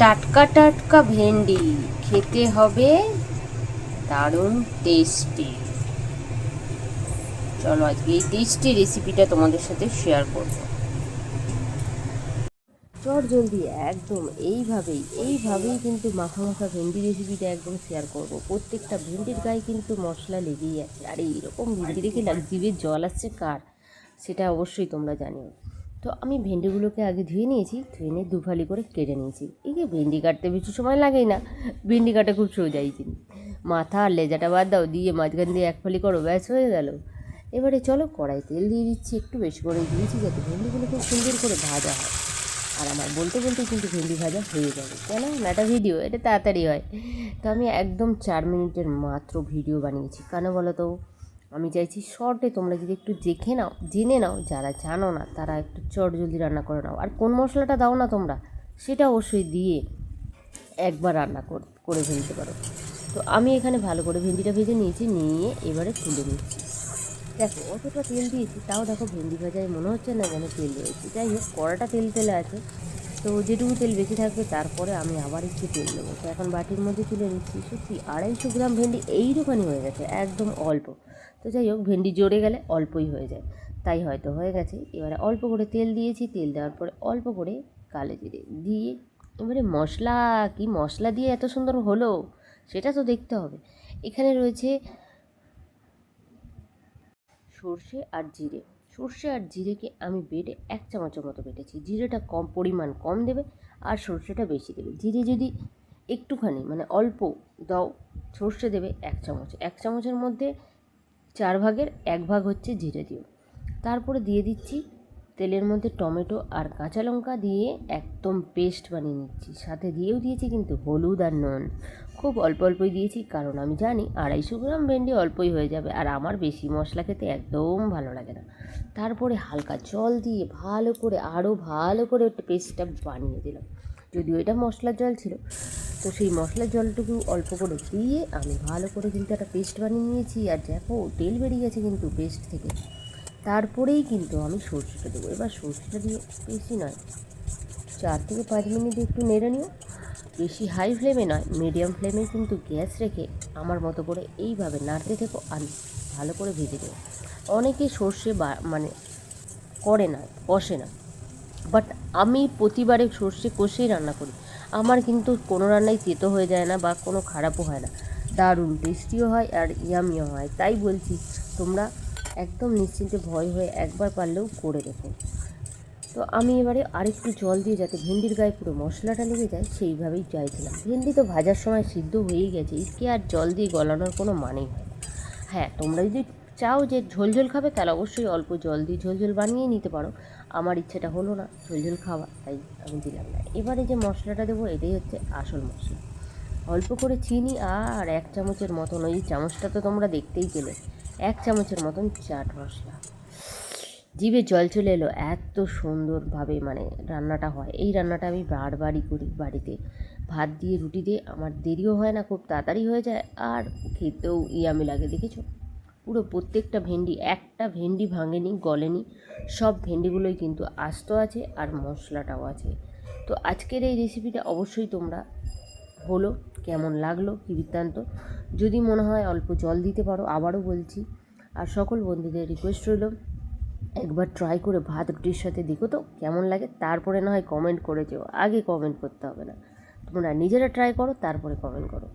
টাটকা টাটকা ভেন্ডি। খেতে হবে দারুণ টেস্টি চলো আজকে এই টেস্টি রেসিপিটা তোমাদের সাথে শেয়ার করব। চট জলদি একদম এইভাবেই এইভাবেই কিন্তু মাখা মাখা ভেন্ডি রেসিপিটা একদম শেয়ার করব। প্রত্যেকটা ভেন্ডির গায়ে কিন্তু মশলা লেগেই আছে। আর এইরকম ভেন্ডি লাগ জিভে জল আসছে কার? সেটা অবশ্যই তোমরা জানিও। তো আমি ভেন্ডিগুলোকে আগে ধুয়ে নিয়েছি, ধুয়ে নিয়ে দুফালি করে কেটে নিয়েছি। এই যে ভেন্ডি কাটতে বেশি সময় লাগেই না, ভেন্ডি কাটা খুব সোজাই জিনিস। মাথা আর লেজাটা বাদ দাও, দিয়ে মাঝখান দিয়ে এক ফালি করো, ব্যাস হয়ে গেল। এবারে চলো কড়াই তেল দিয়ে দিচ্ছি, একটু বেশি করে দিয়েছি যাতে ভেন্ডিগুলো খুব সুন্দর করে ভাজা হয়। আর আমার বলতে বলতে কিন্তু ভেন্ডি ভাজা হয়ে যাবে। কেন? না, এটা ভিডিও, এটা তাড়াতাড়ি হয়। তো আমি একদম চার মিনিটের মাত্র ভিডিও বানিয়েছি, কেন বলো তো? আমি চাইছি শর্টে তোমরা যদি একটু দেখে নাও, জেনে নাও, যারা জানো না, তারা একটু চট জলদি রান্না করে নাও। আর কোন মশলাটা দাও না তোমরা, সেটা অবশ্যই দিয়ে একবার রান্না কর- ফেলতে পারো। তো আমি এখানে ভালো করে ভেন্ডিটা ভেজে নিয়েছি, নিয়ে এবারে তুলে নিচ্ছি। দেখো, অতটা তেল দিয়েছি, তাও দেখো ভেন্ডি ভাজায় মনে হচ্ছে না যেন তেল রয়েছে। যাই হোক, কড়াটা তেল তেলে আছে। তো যেটুকু তেল বেশি থাকবে, তারপরে আমি আবার একটু তেল নেব। তো এখন বাটির মধ্যে তুলে নিচ্ছি। সত্যি আড়াইশো গ্রাম ভেন্ডি এইরকমই হয়ে গেছে, একদম অল্প। তো যাই হোক, ভেন্ডি জোরে গেলে অল্পই হয়ে যায়। তাই হয়তো হয়ে গেছে। এবারে অল্প করে তেল দিয়েছি। তেল দেওয়ার পরে অল্প করে কালো জিরে দিয়ে, এবারে মশলা কি মশলা দিয়ে এত সুন্দর হলো, সেটা তো দেখতে হবে। এখানে রয়েছে সর্ষে আর জিরে। সর্ষে আর জিরেকে আমি বেটে এক চামচের মতো বেটেছি। জিরেটা কম পরিমাণ কম দেবে আর সর্ষেটা বেশি দেবে। জিরে যদি একটুখানি মানে অল্প দাও, সর্ষে দেবে এক চামচ। এক চামচের মধ্যে চার ভাগের এক ভাগ হচ্ছে জিরে দিও। তারপরে দিয়ে দিচ্ছি তেলের মধ্যে টমেটো আর কাঁচা লঙ্কা দিয়ে একদম পেস্ট বানিয়ে নিচ্ছি। সাথে দিয়েও দিয়েছি কিন্তু হলুদ আর নুন। খুব অল্প অল্পই দিয়েছি কারণ আমি জানি আড়াইশো গ্রাম ভেন্ডি অল্পই হয়ে যাবে আর আমার বেশি মশলা খেতে একদম ভালো লাগে না। তারপরে হালকা জল দিয়ে ভালো করে আরও ভালো করে পেস্টটা বানিয়ে দিলাম। যদিও এটা মশলার জল ছিল, তো সেই মশলার জলটুকু অল্প করে দিয়ে আমি ভালো করে কিন্তু একটা পেস্ট বানিয়ে নিয়েছি। আর দেখো তেল বেরিয়ে গেছে কিন্তু পেস্ট থেকে। তারপরেই কিন্তু আমি সর্ষেটা দেবো। এবার সর্ষেটা দিয়ে বেশি নয়, চার থেকে পাঁচ মিনিট একটু নেড়ে নিও। বেশি হাই ফ্লেমে নয় মিডিয়াম ফ্লেমে কিন্তু গ্যাস রেখে আমার মতো করে এইভাবে নাড়তে থেকো আর ভালো করে ভেজে দেবো অনেকে সর্ষে বা মানে করে না, কষে না বাট আমি প্রতিবারে সর্ষে কষেই রান্না করি। আমার কিন্তু কোনো রান্নাই তেতো হয়ে যায় না বা কোনো খারাপও হয় না। দারুণ টেস্টিও হয় আর ইয়ামিও হয়। তাই বলছি, তোমরা একদম নিশ্চিন্তে ভয় হয়ে একবার পারলেও করে দেখুন। তো আমি এবারে আরেকটু জল দিয়ে যাতে ভেন্ডির গায়ে পুরো মশলাটা লেগে যায়, সেইভাবেই চাইছিলাম ভেন্ডি তো ভাজার সময় সিদ্ধ হয়েই গেছে একে আর জল দিয়ে গলানোর কোনো মানেই হয় হ্যাঁ তোমরা যদি চাও যে ঝোল ঝোল খাবে, তাহলে অবশ্যই অল্প জল দিয়ে ঝোল ঝোল বানিয়ে নিতে পারো। আমার ইচ্ছেটা হলো না ঝোল ঝোল খাওয়া, তাই আমি দিলাম না। এবারে যে মশলাটা দেবো, এটাই হচ্ছে আসল মশলা। অল্প করে চিনি আর এক চামচের মতন, ওই চামচটা তো তোমরা দেখতেই পেলে। এক চামচের মতন চাট মশলা। জিভে জল চলে এলো, এত সুন্দরভাবে মানে রান্নাটা হয়। এই রান্নাটা আমি বারবারই করি বাড়িতে। ভাত দিয়ে, রুটি দিয়ে, আমার দেরিও হয় না, খুব তাড়াতাড়ি হয়ে যায়, আর খেতেও ইয়ামি লাগে, দেখেছ? পুরো প্রত্যেকটা ভেন্ডি, একটা ভেন্ডি ভাঙেনি, গলেনি, সব ভেন্ডিগুলোই কিন্তু আস্ত আছে আর মশলাটাও আছে। তো আজকের এই রেসিপিটা অবশ্যই তোমরা হলো, কেমন লাগল কি বৃত্তান্ত? যদি মনে হয় অল্প জল দিতে পারো, আবারও বলছি। আর সকল বন্ধুদের রিকোয়েস্ট রইল, একবার ট্রাই করে ভাত রুটির সাথে দেখো তো, কেমন লাগে? তারপরে না হয় কমেন্ট করে যেও। আগে কমেন্ট করতে হবে না। তোমরা নিজেরা ট্রাই করো, তারপরে কমেন্ট করো।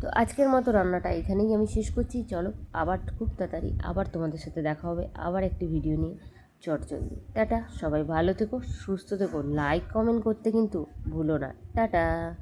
তো আজকের মতো রান্নাটা এখানেই আমি শেষ করছি। চলো, আবার খুব তাড়াতাড়ি আবার তোমাদের সাথে দেখা হবে, আবার একটি ভিডিও নিয়ে। চট জলদি। টাটা, সবাই ভালো থেকো, সুস্থ থেকো। লাইক কমেন্ট করতে কিন্তু ভুলো না। টাটা!